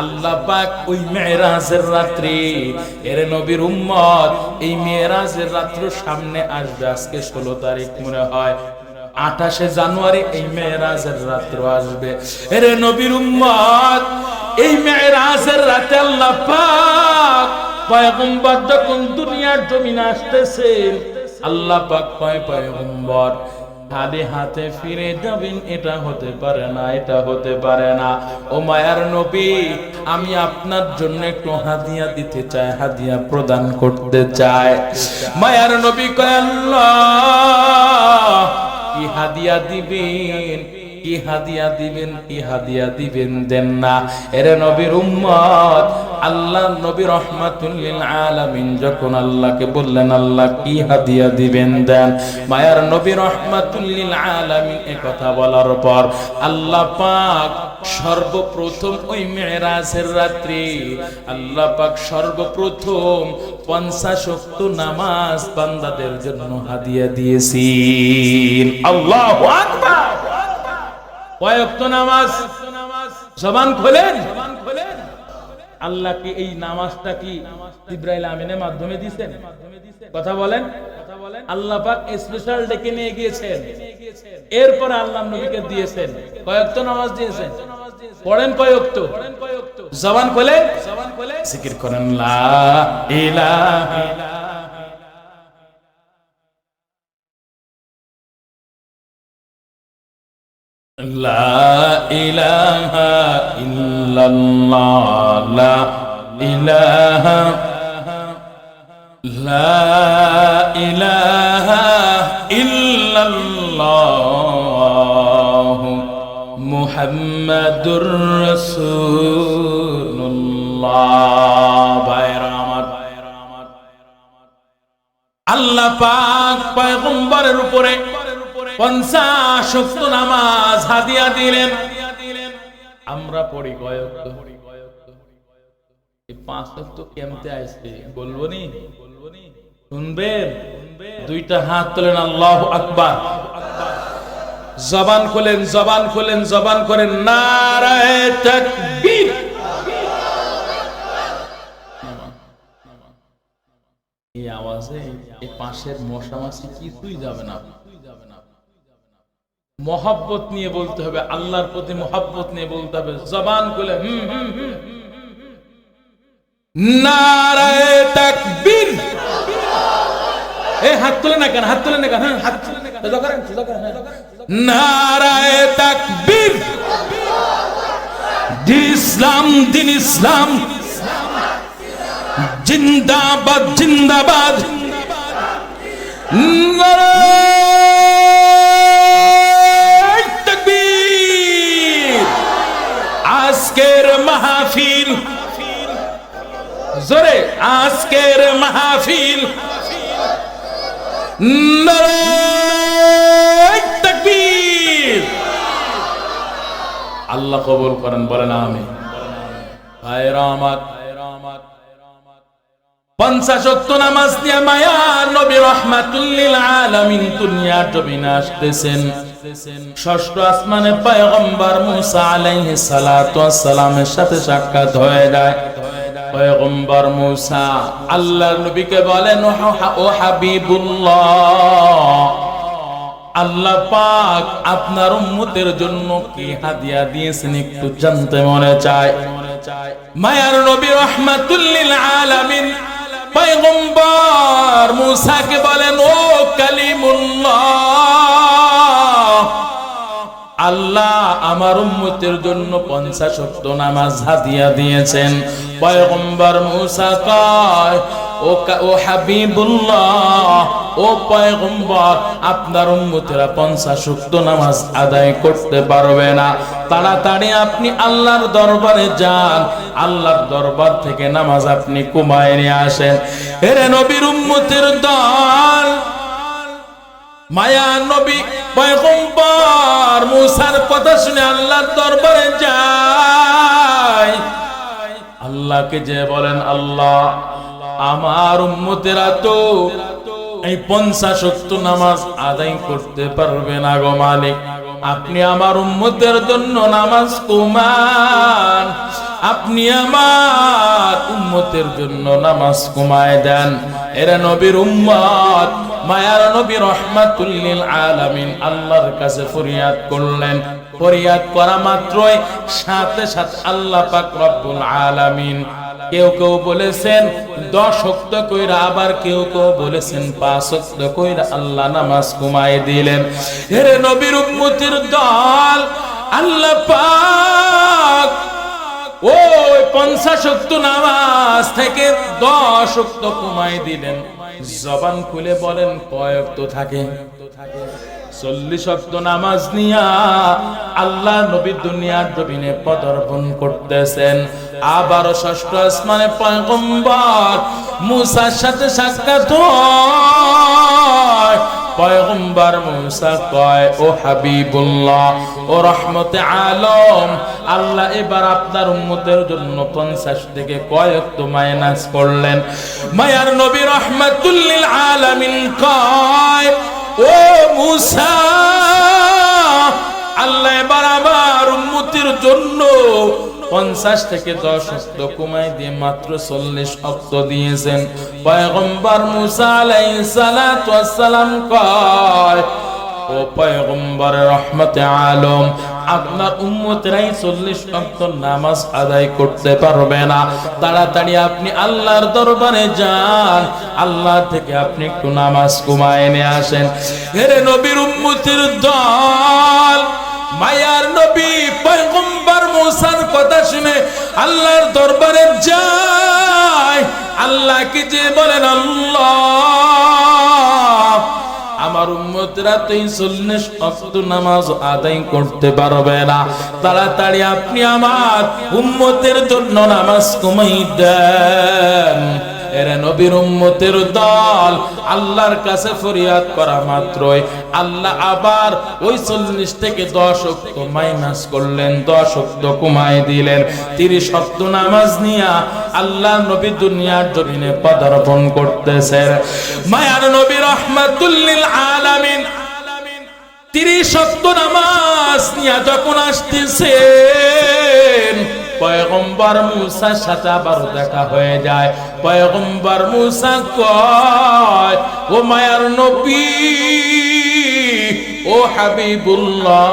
আল্লাহ পাক ওই মেয়েরাজের রাত্রি। এর নবীর উম্মত, এই মেয়েরাজের রাত্র সামনে আসবে আজকে ষোলো তারিখ মনে হয়। আঠাশে জানুয়ারি এই মেয়েরাজের রাত্র আসবে। এর নবীর উম্মত, এই মেয়েরাজের রাতে আল্লাহ পাক পয়গম্বর যখন দুনিয়ার জমিনে আসতেছে আল্লাহ পাক কয় পয়গম্বর। খালি হাতে ফিরে যাবেন, এটা হতে পারে না, এটা হতে পারে না। ও মায়ার নবী, আমি আপনার জন্য একটু হাদিয়া দিতে চাই, হাদিয়া প্রদান করতে চাই। মায়ার নবী কয়, আল্লাহ, কি হাদিয়া দিবেন? কি হাদিয়া দিবেন কি হাদিয়া দিবেন দেন না। এরে নবীর উম্মত, আল্লাহ নবী রহমাতুল্লিল আলামিন যখন আল্লাহকে বললেন, আল্লাহ কি হাদিয়া দিবেন দেন। মায়ার নবী রহমাতুল্লিল আলামিন এ কথা বলার পর আল্লাহ পাক সর্বপ্রথম ওই মেয়েরাজের রাত্রি আল্লাহ পাক সর্বপ্রথম পঞ্চাশক্ত নামাজ বান্দাদের জন্য হাদিয়া দিয়েছেন। আল্লাহ আকবার! কয়েকত নামাজ। জবান খোলেন। আল্লাহ কি এই নামাজটা কি ইব্রাহিম আমিনের মাধ্যমে দিয়েছেন? কথা বলেন। আল্লাহ পাক স্পেশাল ডেকে নিয়ে গিয়েছেন। এরপর আল্লাহ নবীকে দিয়েছেন। কয়েকত নামাজ দিয়েছেন। পড়েন কয়েকত জবান খোলে জবান খোলে জিকির করেন, লা لا إله إلا الله لا إله لا إله إلا الله محمد رسول الله বাইরা আমার আল্লাহ পাক পয়গম্বরের উপরে পঞ্চাশ নামাজ হাদিয়া দিলেন। আমরা পড়ি কয়েক। জবান জবান জবান করেন আওয়াজে এই পাশের মশা কিছুই যাবে না। মহাব্বত নিয়ে বলতে হবে আল্লাহর প্রতি মহাব্বত নিয়ে বলতে হবে। জবান খুলে হুম হুম হুম নারায়ে তাকবীর। এ হাত তুলে না কেন হাত তুলে না কেন হ্যাঁ, হাত তুলে না কেন। সোজা করেন, সোজা করেন, হ্যাঁ। তাকবীর। দিন ইসলাম দিন ইসলাম। জিন্দাবাদ জিন্দাবাদ। নারায়ে জোরে আজকের মাহফিল। আল্লাহ কবুল করেন বলেন সালামের সাথে সাক্ষাৎ হয়ে যায়। পয়গম্বর মুসা, আল্লাহর নবীকে বলেন ও হাবিবুল্লাহ, আল্লাহ পাক আপনার উম্মতের জন্য কি হাদিয়া দিয়েছেন একটু জানতে মনে চায়? মায়ার নবী রহমাতুল্লিল আলামিন পয়গম্বর মুসাকে বলেন, ও কালিমুল্লাহ আল্লাহ আমার উম্মতের জন্য পঞ্চাশ শক্ত নামাজ হাদিয়া দিয়েছেন। পয়গম্বর মুসা কয়, ও ও হাবিবুল্লাহ, ও পয়গম্বর, আপনার উম্মতেরা পঞ্চাশ শক্ত নামাজ আদায় করতে পারবে না। তাড়াতাড়ি আপনি আল্লাহর দরবারে যান। আল্লাহর দরবার থেকে নামাজ আপনি কুমায় নিয়ে আসেন। এরে নবীর উম্মতের দল মায়া নবী পয়গম্বর মুসার কথা শুনে আল্লাহর দরবারে যায়। আল্লাহকে যে বলেন, আল্লাহ, আমার উম্মতেরা তো এই পঞ্চাশ ওয়াক্ত নামাজ আদায় করতে পারবে না গো মালিক। আপনি আমার উম্মতের জন্য নামাজ কুমান। আপনি আমার উম্মতের জন্য নামাজ কুমায় দেন। এরা নবীর উম্মত, মায়ার নবী রহমাতুল্লিল আলামিন আল্লাহর কাছে ফরিয়াদ করলেন। ফরিয়াদ করা মাত্রই সাথে সাথে আল্লাহ পাক রব্বুল আলামিন কেউ কেউ বলেছেন, দশ কইরা আবার কেউ কেউ বলেছেন, পাঁচ শক্ত কইরা আল্লাহ নামাজ কমায় দিলেন। হেরে নবীর উম্মতির দল, আল্লাহ পাক, ওই পঞ্চাশ শক্ত নামাজ থেকে দশ শক্ত কমাই দিলেন। জবান খুলে বলেন, কয়েক তো থাকে। চল্লিশ শক্ত নামাজ নিয়া আল্লাহ নবী দুনিয়ার জমিনে পদার্পণ করতেছেন। আবার ষষ্ঠ আসমানে পয়গম্বর মুসার সাথে সাক্ষাৎ পয়গম্বর মুসা কয়, ও হাবিবুল্লাহ, ও রহমতে আলম, আল্লাহ এবার আপনার উম্মতের জন্য পঞ্চাশ থেকে কয়েক তো মাইনাস করলেন মায়ার নবী রহমাতুল্লিল আলামিন কয় ও মুসা, আল্লাহ এবার আমার উম্মতির জন্য পঞ্চাশ থেকে দশ অক্ত কমাই দিয়ে মাত্র চল্লিশ অক্ত দিয়েছেন। পয়গম্বর মুসা আলাই সালাম কয়, ও পয়গম্বর রহমতে আলম আপনার উম্মতেরাই চল্লিশ অক্ত নামাজ আদায় করতে পারবে না। তাড়াতাড়ি আপনি আল্লাহর দরবারে যান। আল্লাহ থেকে আপনি একটু নামাজ কমায় এনে আসেন। হেরে নবীর উম্মতির দল, মায়ার নবী, পয়গম্বর মুসার কথা শুনে আল্লাহর দরবারে যায়। আল্লাহকে যে বলেন, আল্লাহ নামাজ আদায় করতে পারবে না। তাড়াতাড়ি আপনি আমার উম্মতের জন্য নামাজ কমাই দেন। এরা নবীর উম্মতের দল আল্লাহর কাছে ফরিয়াদ করা মাত্রই। আল্লাহ আবার ওই চল্লিশ থেকে দশ অক্ত মাইনাস করলেন, দশ অক্ত কমাই দিলেন। তিরিশ অক্ত নামাজ নিয়া আল্লাহ নবী দুনিয়ার জমিনে পদার্পণ করতেছেন। মায়ার নবী রহমাতুল্লিল আলামিন তিরিশ অক্ত নামাজ নিয়া যখন আসতেছেন পয়গম্বর মুসার সাথে আবার দেখা হয়ে যায়। পয়গম্বর মুসা কয়, ও মায়ার নবী, ও হাবিবুল্লাহ,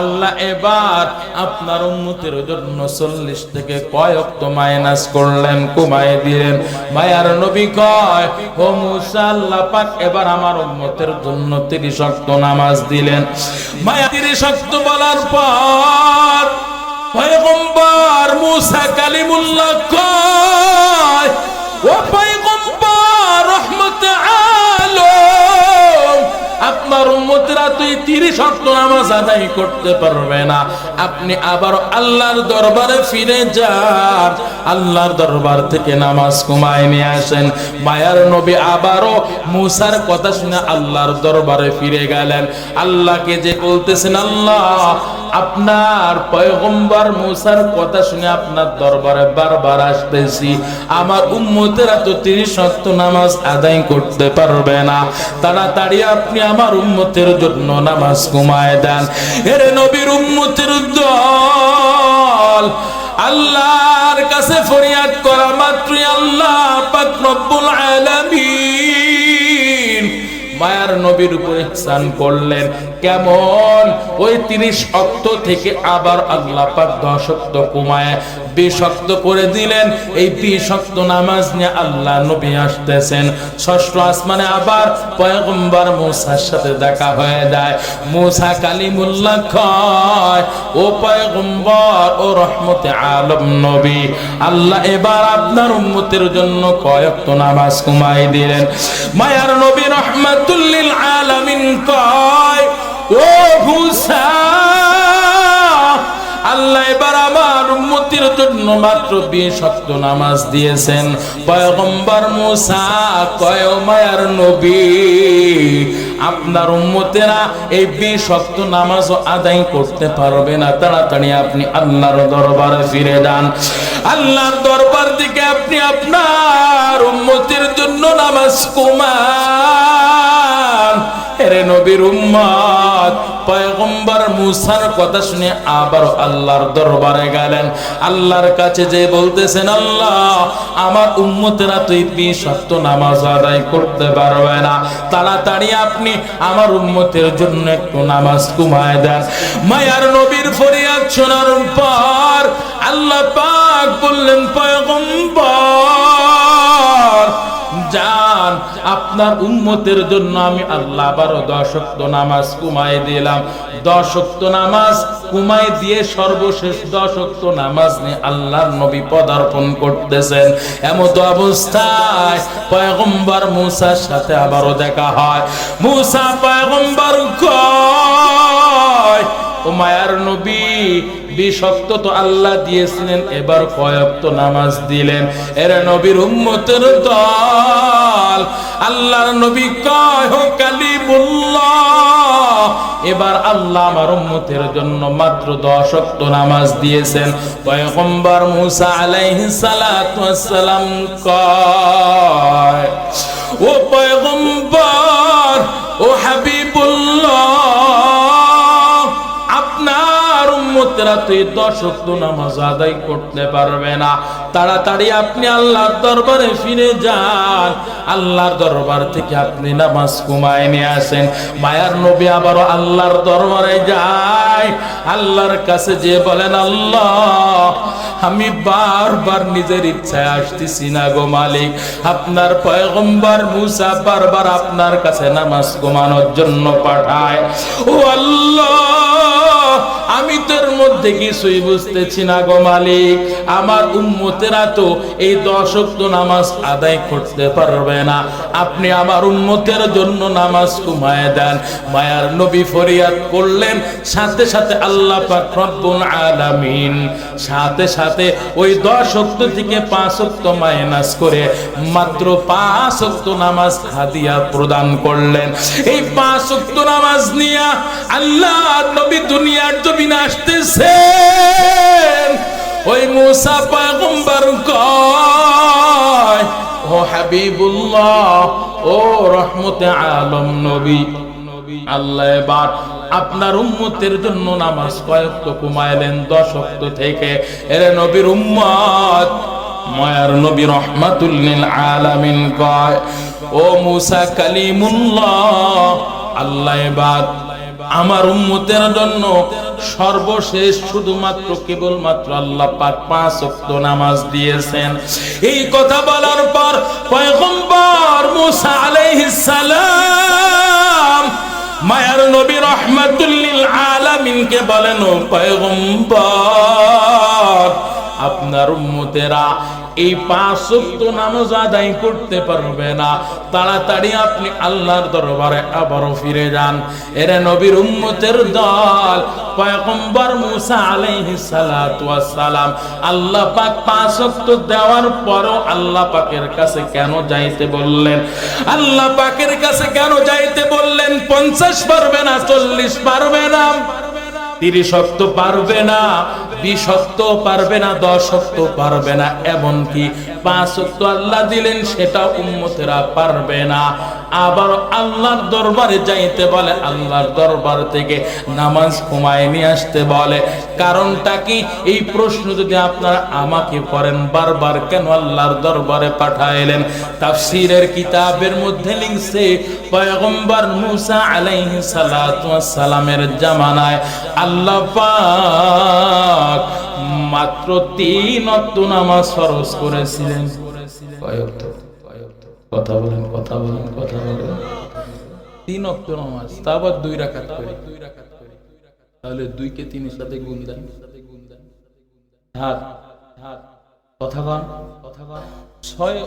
আল্লাহ এবার আপনার উন্নতির জন্য চল্লিশ থেকে কয়েক তো মাইনাস করলেন, কমায় দিলেন। মায়ার নবী কয়, ও মুসা, আল্লাহ পাক এবার আমার উন্মতের জন্য তিরিশ নামাজ দিলেন। মায়া তিরিশ বলার পর পয়গম্বর মুসা কালিমুল্লাহ কয় ও পয়গম্বর আপনার উম্মতরা তুই তিরিশ অক্ট নামাজ আদায় করতে পারবে না। আপনি আবার আল্লাহর দরবারে ফিরে যান। আল্লাহর দরবার থেকে নামাজ কমায় নিয়ে আসেন। মায়ার নবী আবারও মুসার কথা শুনে আল্লাহর দরবারে ফিরে গেলেন। আল্লাহকে যে বলতেছেন, আল্লাহ, আপনার পয়গম্বর মুসার কথা শুনে আপনার দরবারে বারবার আসতেছি। আমার উম্মতেরা তো তিরিশ অক্ট নামাজ আদায় করতে পারবে না। তাড়াতাড়ি আপনি আমার উম্মতের জন্য নামাজ কমায় দেন। এর নবীর উম্মতের দল, আল্লাহর কাছে ফরিয়াদ করা মাত্রই আল্লাহ পাক রব্বুল আলামিন। মায়ার নবীর উপর ইহসান করলেন। কেমন? ওই তিরিশ অক্ত থেকে আবার আল্লাহ পাক দশ অক্ত কমায় বিশ করে দিলেন, এই বিশ অক্ত নামাজ নিয়ে আল্লাহ নবী আসতেছেন। ষষ্ঠ আসমানে আবার পয়গম্বর মুসার সাথে দেখা হয়ে যায়। মুসা কালিমুল্লাহ কয়, ও পয়গম্বর, ও রহমতে আলম নবী, আল্লাহ এবার আপনার উম্মতের জন্য কয়েকত নামাজ কমাই দিলেন। মায়ার নবী রহমাতুল্লিল আলামিন কয় ও আল্লাহ এবার আমার জন্য মাত্র নামাজ দিয়েছেন। পয়গম্বর মুসা, কয় মায়ার নবী, আপনার উম্মতেরা এই বিশ শক্ত নামাজ আদায় করতে পারবে না। তাড়াতাড়ি আপনি আল্লাহর দরবারে ফিরে যান। আল্লাহর দরবার দিকে আপনি আপনার উম্মতির জন্য নামাজ কুমার এরে নবীর উম্মত। পয়গম্বর মুসার কথা শুনে আবার আল্লাহর দরবারে গেলেন। আল্লাহর কাছে যে বলতেছেন, আল্লাহ, আমার উম্মতেরা তুই বিশ সত্য নামাজ আদায় করতে পারবে না। তাড়াতাড়ি আপনি আমার উম্মতের জন্য একটু নামাজ কুমায় দেন। মায়ার নবীর ফরিয়াদ শোনার পর আল্লাহ পাক বললেন, পয়গম্বর যান আপনার উম্মতের জন্য আমি আল্লাহ বারো দশক্ত নামাজ কুমাই দিলাম। দশক্ত নামাজ কুমাই দিয়ে সর্বশেষ দশক্ত নামাজ নিয়ে আল্লাহর নবী পদার্পণ করতেছেন। এমত অবস্থায় পয়গম্বর মুসার সাথে আবারও দেখা হয়। মুসা পয়গম্বর কয় ও মায়ার নবী বিশক্ত তো আল্লাহ দিয়েছিলেন, এবার কয়ক্ত নামাজ দিলেন। এর নবীর উম্মতের দল, আল্লাহর নবী কয় কালিমুল্লাহ, এবার আল্লাহ আমার উম্মতের জন্য মাত্র দশক্ত নামাজ দিয়েছেন। পয়গম্বর মুসা আলাইহিস সালাতু ওয়াসসালাম কয়, ও পয়গম্বর, ও হাবিবুল্লাহ তাড়াতাড়ি আপনি আল্লাহর দরবারে ফিরে যান। আল্লাহর দরবার থেকে আপনি নামাজ নিয়ে আসেন। মায়ার নবী আবারও আল্লাহর দরবারে যায়। আল্লাহর কাছে যে বলেন, আল্লাহ, আমি বারবার নিজের ইচ্ছায় আসতেছি না গো মালিক। আপনার পয়গম্বর মুসা বারবার আপনার কাছে নামাজ ঘুমানোর জন্য পাঠায়। ও আল্লাহ আমি তোর মধ্যে কিছুই বুঝতেছি না গো মালিক। আমার উম্মতেরা তো এই দশক্ত নামাজ আদায় করতে পারবে না। আপনি আমার উম্মতের জন্য নামাজ কুমায় দেন। মায়ার নবী ফরিয়াদ করলেন, সাথে সাথে আল্লাহ পাক রব্বুল আলামিন, সাথে সাথে ওই দশক্ত থেকে পাঁচক্ত মাইনাস করে মাত্র পাঁচক্ত নামাজ হাদিয়া প্রদান করলেন। এই পাঁচক্ত নামাজ নিয়া আল্লাহ নবী দুনিয়ার জমিনে আসতেছেন। ওই মুসা পয়গম্বর কয়, ও হাবিবুল্লাহ, ও রহমতে আলম নবী, আল্লাহ এবার আপনার উম্মতের জন্য নামাজ কয়েকত কুমাইলেন দশক্ত থেকে। এর নবীর উম্মত, মায়ার নবী রহমাতুল্লিল আলামিন কয়, ও মুসা কালিমুল্লাহ, আল্লাহ এবার আমার উম্মতের জন্য সর্বশেষ শুধুমাত্র কেবলমাত্র আল্লাহ পাক পাঁচ ওয়াক্ত নামাজ দিয়েছেন। এই কথা বলার পর পয়গম্বর মুসা আলাইহিস সালাম মায়ার নবী রহমাতুল্লিল আলামিনকে বলেন, ও পয়গম্বর আপনার উম্মতেরা এই পাঁচ ওয়াক্ত নামাজ আদায় করতে পারবে না। তাড়াতাড়ি আপনি আল্লাহর দরবারে আবারও ফিরে যান। এরা নবীর উম্মতের দল, পয়গম্বর মুসা আলাইহিস সালাতু ওয়াস সালাম আল্লাহ পাক পাঁচ ওয়াক্ত দেওয়ার পরও আল্লাহ পাকের কাছে কেন যাইতে বললেন? আল্লাহ পাকের কাছে কেন যাইতে বললেন? পঞ্চাশ পারবে না, চল্লিশ পারবে না, তিরিশ শক্ত পারবে না বিশ পারবে না পারবে না আল্লাহ দিলেন, সেটা পারবে না। আবার আল্লাহর দরবারে যাইতে বলে, আল্লাহর দরবার থেকে নামাজ ঘুমায় নিয়ে আসতে বলে। কারণটা কি? এই প্রশ্ন যদি আপনারা আমাকে করেন, বারবার কেন আল্লাহর দরবারে পাঠাইলেন? তাফসীরের কিতাবের মধ্যে লিখছে, পয়গম্বর মুসা আলাইহিস সালামের জামানায় আল্লাহ পাক মাত্র তিন অক্ত নামাজ ফরজ করেছিলেন। কথা বলেন কথা বলেন কথা বলেন। তিন অক্ত নামাজ, তা আবার দুই রাকাত করে। তাহলে দুইকে তিনের সাথে গুণ দেন। হাত হাত। কথা কন। কথা কন ছয়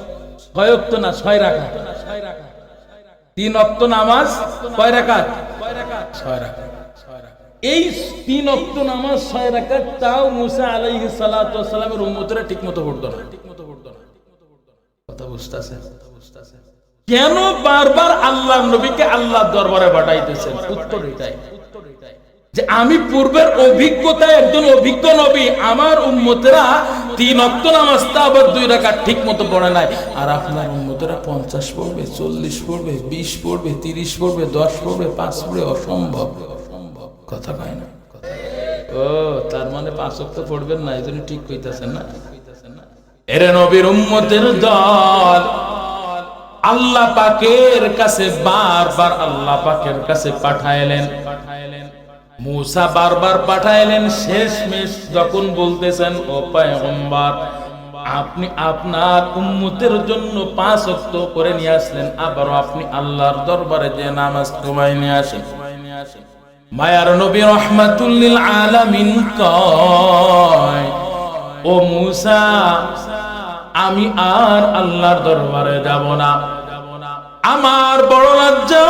ছয় অক্ত না, ছয় রাখা ছয় রাখা তিন অক্ত নামাজ, কয় রাকাত? ছয় রাকাত। এই তিন অক্ত নামাজ ছয় রাকাত, তাও মুসা আলাইহি সালাতু সালামের উম্মতরা ঠিকমতো পড়তো না। কথা কেন বারবার আল্লাহ নবীকে আল্লাহ দরবারে পাঠাইতেছেন? উত্তর এটাই। যে আমি পূর্বের অভিজ্ঞতায় একজন অভিজ্ঞ নবী, আমার উম্মতেরা তিন অক্ত আবার দুই রাখা ঠিক মতো পড়ে নাই। আর আপনার উম্মতেরা পঞ্চাশ পড়বে, চল্লিশ পড়বে, বিশ পড়বে, তিরিশ পড়বে, দশ পড়বে, পাঁচ পড়বে, অসম্ভব। কথা পায় না ও, তার মানে পাঁচ অক্ত পড়বেন না, এই জন্য ঠিক কইতেছেন না। এরে নবীর উম্মতের দল, আল্লাহ পাকের কাছে বারবার আল্লাহ পাকের কাছে পাঠাইলেন। পাঠাইলেন মুসা বারবার পাঠাইলেন শেষ মেশ যখন বলতেছেন, ও পয়গম্বর, আপনি আপনার উম্মতের জন্য পাঁচ অক্ত করে নিয়ে আসলেন, আবারও আপনি আল্লাহর দরবারে যে নামাজ কমাই নিয়ে আসেন। মায়ার নবী রহমাতুল্লিল আলামিন কয়, ও মুসা, আমি আর আল্লাহর দরবারে যাব না। আমার বড় লজ্জা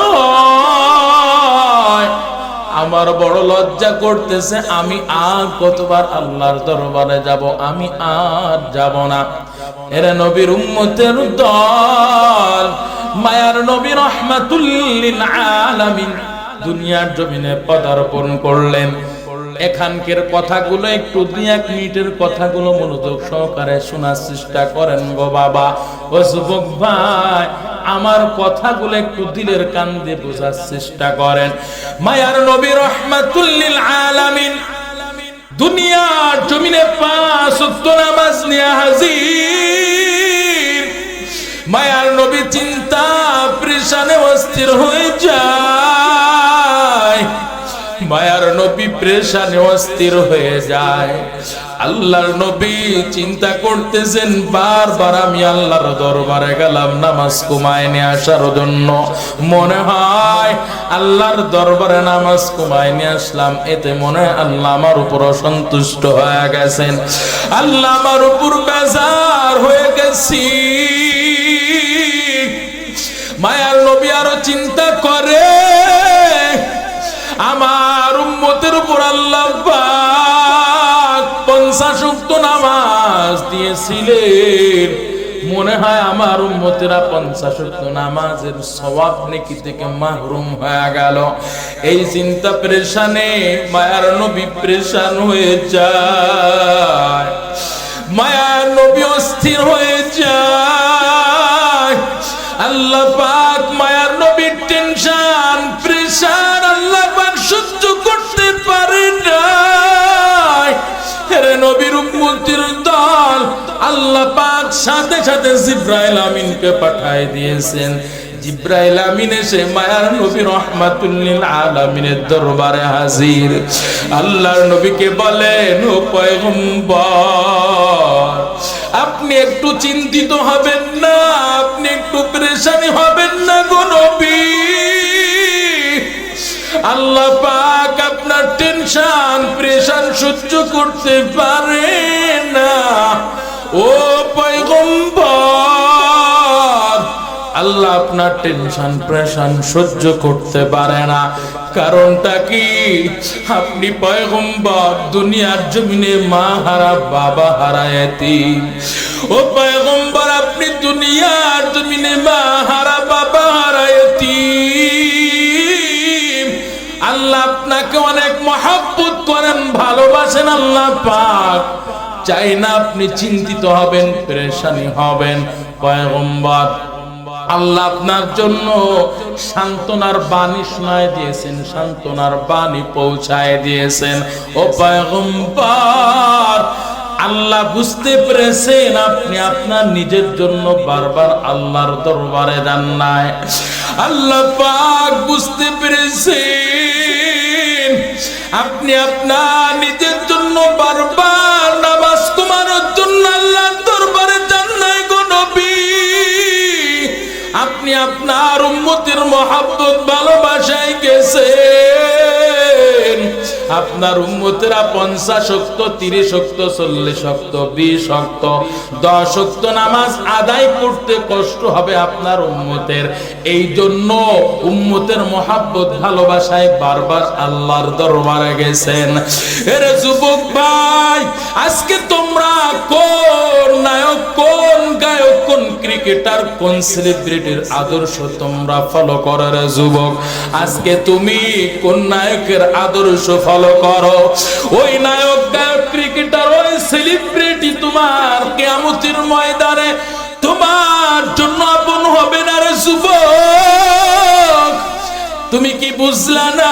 আমার বড় লজ্জা করতেছে, আমি আর কতবার আল্লাহর দরবারে যাব, আমি আর যাব না। এরা নবীর উম্মতের দল, মায়ার নবী রহমাতুল্লিল আলামিন দুনিয়ার জমিনে পদার্পণ করলেন। এখানকার কথাগুলো একটু দুই এক মিনিটের কথাগুলো মনোযোগ সহকারে শোনার চেষ্টা করেন গো বাবা। ও যুবক ভাই, আমার কথাগুলো একটু দিলের কান দিয়ে বোঝার চেষ্টা করেন। মায়ার নবী রহমাতুল্লিল আলামিন দুনিয়ার জমিনে পাঁচ নামাজ নিয়ে হাজির। মায়ার নবী চিন্তা, প্রেশানে, অস্থির হয়ে যায়। মায়ার নবী প্রেশানে অস্থির হয়ে যায়। আল্লাহর নবী চিন্তা করতেছেন, বারবার আমি আল্লাহর দরবারে গেলাম নামাজ কুমায় নিয়ে আসার জন্য। মনে হয় আল্লাহর দরবারে নামাজ কুমায় নিয়ে আসলাম, এতে মনে হয় আল্লাহ আমার উপর অসন্তুষ্ট হয়ে গেছেন। আল্লাহ আমার উপর বেজার হয়ে গেছি। মায়ার নবী আরও চিন্তা করে, আমার উম্মতের উপর আল্লাহ পঞ্চাশ উক্ত নামাজ দিয়েছিলেন। মনে হয় আমার উম্মতেরা পঞ্চাশ নামাজের সবাব নেকি থেকে মাহরুম হয়ে গেল। এই চিন্তা প্রেশানে মায়ার নবী প্রেশান হয়ে যায়। মায়ার নবী অস্থির হয়ে যায়। আল্লাহ পাক মায়ার নবীর টেনশন নবীর দল। আল্লাহ পাক সাথে সাথে জিব্রাইল আমিনকে পাঠায় দিয়েছেন। জিব্রাইল আমিন এসে মায়ার নবী রহমাতুল্লিল আলামিনের দরবারে হাজির। আল্লাহর নবীকে বলেন ও পয়গম্বর, আপনি একটু চিন্তিত হবেন না, আপনি একটু পরেশানি হবেন না গো নবী। আল্লাহ পাক আপনার টেনশন প্রেশান সহ্য করতে পারে না। ও পয়গম্বর, আল্লাহ আপনার টেনশন, প্রেশান সহ্য করতে পারে না। কারণটা কি? আপনি পয়গম্বর, দুনিয়ার জমিনে মা হারা, বাবা হারা এতিম। ও পয়গম্বর, আপনি দুনিয়ার জমিনে মা হারা, বাবা হারা আপনাকে অনেক মহাব্বত করেন, ভালোবাসেন আল্লাহ পাক। চাই না আপনি চিন্তিত হবেন, পরেশানি হবেন। পয়গম্বর, আল্লাহ আপনার জন্য সান্ত্বনার বাণী শোনায় দিয়েছেন, সান্ত্বনার বাণী পৌঁছায় দিয়েছেন। ও পয়গম্বর, আল্লাহ বুঝতে পেরেছেন আপনি আপনার নিজের জন্য বারবার আল্লাহর দরবারে যান নাই। আল্লাহ পাক বুঝতে পেরেছেন। আপনি আপনার নিজের জন্য বারবার নামাজ তোমার জন্য আল্লাহর দরবারে যান নাই গো নবী। আপনি আপনার উম্মতির মহাব্বত আপনার উম্মতেরা পঞ্চাশ শক্ত তিরিশ শক্ত চল্লিশ শক্ত বিশ শক্ত দশ শক্ত নামাজ আদায় করতে কষ্ট হবে আপনার উম্মতের। এই জন্য উম্মতের মহাব্বত, ভালোবাসায় বারবার আল্লাহর দরবারে গেছেন। এর যুবক ভাই, আজকে তোমরা কোন নায়ক, কোন গায়ক, কোন ক্রিকেটার, কোন সেলিব্রিটির আদর্শ তোমরা ফলো করো রে যুবক? আজকে তুমি কোন নায়কের আদর্শ ফলো করো। ওই নায়ক, গায়ক ক্রিকেটার ওই সেলিব্রিটি তোমার কেমতির ময়দানে তোমার জন্য আপন হবে না রে যুবক। তুমি কি বুঝলা না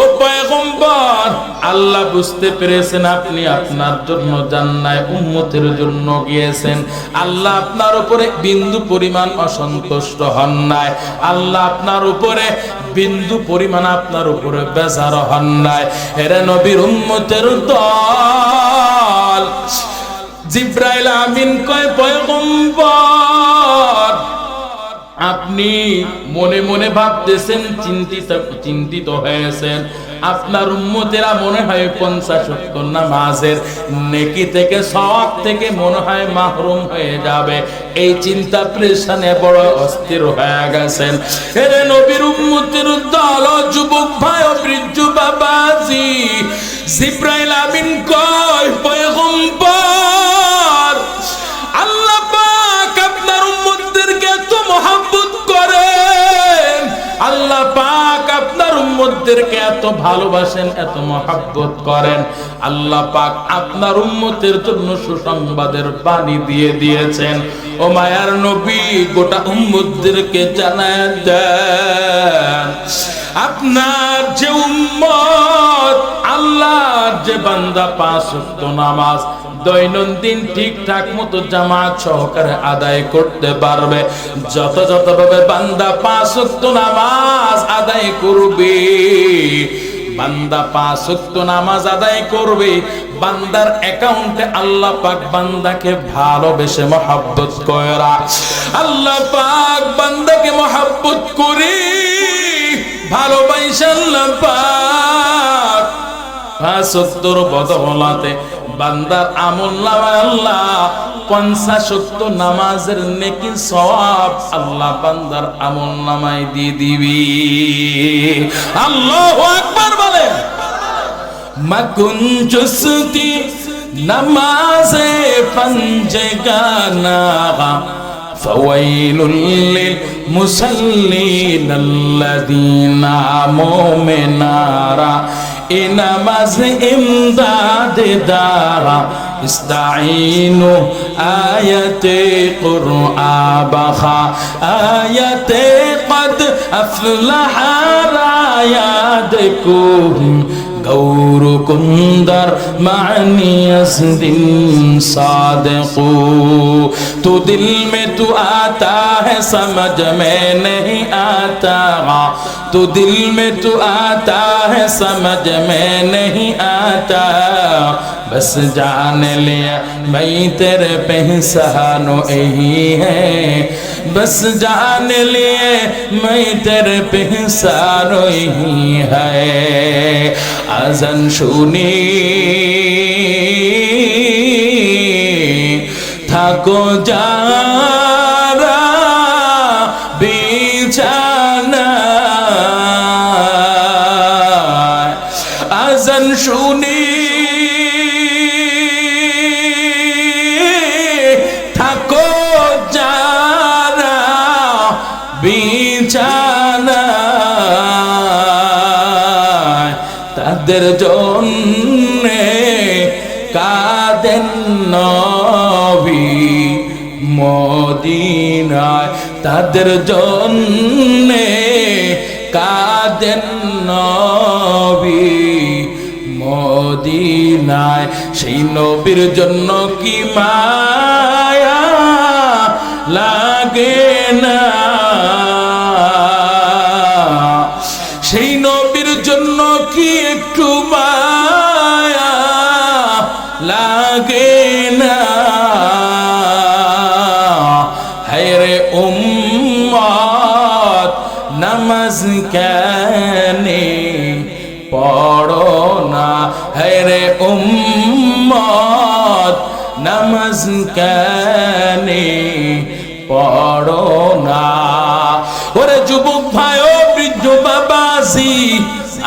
ও পয়গম্বর, আল্লাহ বুঝতে পেরেছেন আপনি আপনার জন্য জান্নায় উম্মতের জন্য গিয়েছেন। আল্লাহ আপনার উপরে বিন্দু পরিমাণ অসন্তুষ্ট হন নাই। আল্লাহ আপনার উপরে বিন্দু পরিমাণ আপনার উপরে বেজার হন নাই। এরে নবীর উম্মতের দল, জিব্রাইল আমিন কয়, পয়গম্বর আপনি মনে মনে ভাবতেছেন, চিন্তিত চিন্তিত হয়েছেন। আপনার উম্মতেরা মনে হয় পঞ্চাশ সত্তর নামাজের। নেকি থেকে সব থেকে মনে হয় মাহরুম হয়ে যাবে। এই চিন্তা প্রেশানে বড় অস্থির হয়ে গেছেন। এরে নবীর উম্মতের দল, যুবক ভাই, বৃদ্ধ বাবাজি, জিব্রাইল আমিন কয়, পয়গম্বর আল্লাহ পাক আপনার উম্মতদেরকে এত ভালোবাসেন, এত মহাব্বত করেন। আল্লাহ পাক আপনার উম্মতের জন্য সুসংবাদের বাণী দিয়ে দিয়েছেন। ও মায়ার নবী, গোটা উম্মতদেরকে জানায় দেন, আপনার যে উম্মত, আল্লাহর যে বান্দা পাঁচ নামাজ দৈনন্দিন ঠিকঠাক মতো জামাত সহকারে আদায় করতে পারবে। যত যত ভাবে বান্দা পাঁচ নামাজ আদায় করবে, বান্দা পাঁচ নামাজ আদায় করবে, বান্দার অ্যাকাউন্টে আল্লাহ পাক বান্দাকে ভালোবেসে মহাব্বত করা আল্লাহ পাক বান্দাকে মহাব্বত করে ভালোবাসে আল্লাহ পাক। সত্তর বদলাতে বান্দার আমল নামায় আল্লাহ পঞ্চাশত্ব নামাজের নেকি সওয়াব আল্লাহ বান্দার আমল নামায় দিয়ে দিবি আল্লাহ আকবার বলে মকুন চুস্তি নামাজে পঞ্জে গানা فويل للمصلين الذين مؤمنارا نماز إمداد دارا. استعينوا آية قرآن بخا. آية قد أفلح را یاد गौर कुंदर मानी दिन सादक तो दिल में तू आता है समझ में नहीं आता तो दिल में तू आता है समझ में नहीं आता बस जान लिया मैं तेरे पहचानो यही है बस जान लिए मैं तेरे पहचानो यही है আজান শুনি। থাকো তাদের জন্য কাদেন নবী মদিনায়। তাদের জন্য কাদেন নবী মদিনায়। সেই নবীর জন্য কি মায়া নামাজ পড়ো না। ওরে যুবক ভাই, ও বৃদ্ধ বাবাজি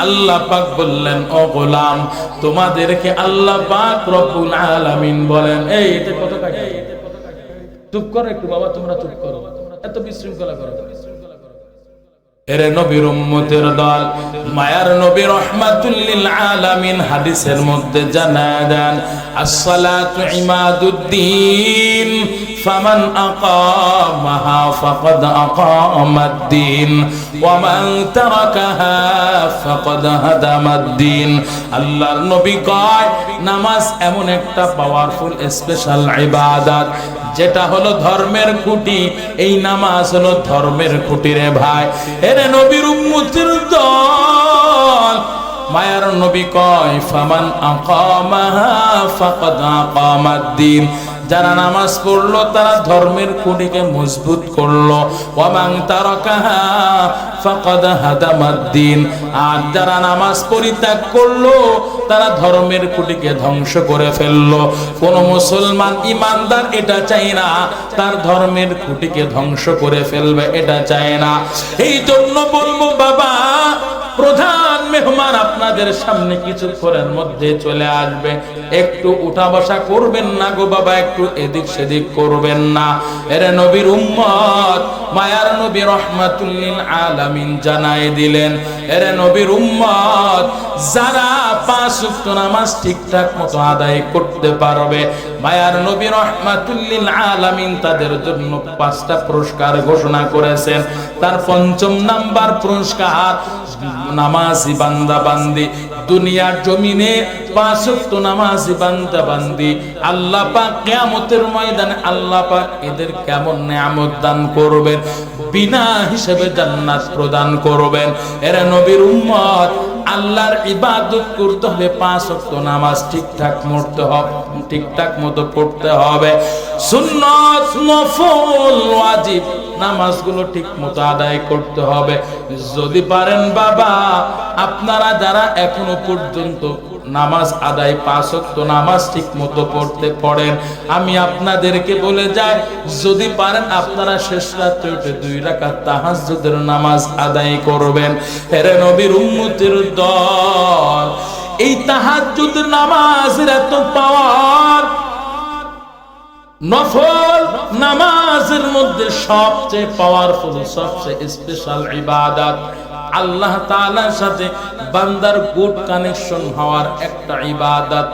আল্লাহ পাক বললেন, ও গোলাম, তোমাদেরকে আল্লাহ পাক রব্বুল আলামিন বলেন। এই, এটা কত চুপ করো একটু বাবা, তোমরা চুপ করো। এত বিশৃঙ্খলা করো। এরে নবীর উম্মতের দল। মায়ার নবী রহমাতুল্লিল আলামিন হাদিসের মধ্যে জানা দেন আসসালাতু ইমাদুদ্দিন ফামান আকামাহা ফাকাদ আকামাদ্দিন ওয়া মান তারাকাহা ফাকাদ হাদামাদ্দিন আল্লাহর নবী কয়, নামাজ এমন একটা পাওয়ারফুল স্পেশাল ইবাদত, যেটা হলো ধর্মের খুঁটি। এই নামাজ হলো ধর্মের খুঁটি রে ভাই। এরে নবীর উম্মতির দল। মায়ার নবী কয়, ফামান আকামাহা ফাকাদ আকামাদ্দিন যারা নামাজ পড়ল, তারা ধর্মের খুঁটিকে মজবুত করল। আর যারা নামাজ পরিত্যাগ করল, তারা ধর্মের খুঁটিকে ধ্বংস করে ফেলল। কোন মুসলমান ইমানদার এটা চায় না, তার ধর্মের খুঁটিকে ধ্বংস করে ফেলবে, এটা চায় না। এই জন্য বলব, বাবা প্রধান মেহমান আপনাদের সামনে কিছুক্ষণের মধ্যে চলে আসবে। একটু উঠা বসা করবেন না গো বাবা, একটু এদিক সেদিক করবেন না। এরে নবীর উম্মত, মায়ার নবী রহমাতুল্লিল আলামিন জানাই দিলেন, এরে নবীর উম্মত, যারা পাঁচ ওয়াক্ত নামাজ ঠিকঠাক মতো আদায় করতে পারবে, মায়ার নবী রহমাতুল্লিল আলামিন তাদের জন্য পাঁচটা পুরস্কার ঘোষণা করেছেন। তার পঞ্চম নাম্বার পুরস্কার নামাজি বান্দা বান্দি, দুনিয়ার জমিনে পাঁচ ওয়াক্ত নামাজি বান্দা বান্দি, আল্লাহ পাক কিয়ামতের ময়দানে আল্লাহ পাক এদের কেমন নিয়ামত দান করবেন, বিনা হিসেবে জান্নাত প্রদান করবেন। এরা নবীর উম্মত, আল্লাহর ইবাদত করতে হবে পাঁচ ওয়াক্ত নামাজ ঠিকঠাক মরতে হবে, ঠিকঠাক মতো পড়তে হবে। সুন্নত নফল ওয়াজিব। নামাজগুলো ঠিক মতো আদায় করতে হবে। যদি পারেন বাবা, আপনারা যারা এখনও পর্যন্ত নামাজ আদায় পাঁচ ওয়াক্ত নামাজ ঠিক মতো পড়তে পড়েন, আমি আপনাদেরকে বলে যাই, যদি পারেন আপনারা শেষ রাত্রে উঠে দুই রাকাত তাহাজ্জুদের নামাজ আদায় করবেন। হেরে নবীর উম্মতের দল, এই তাহাজ্জুদ নামাজের এত পাওয়ার নফল নামাজের মধ্যে সবচেয়ে পাওয়ারফুল সবচেয়ে স্পেশাল ইবাদত আল্লাহ তাআলার সাথে বান্দার গুড কানেকশন হওয়ার একটা ইবাদত।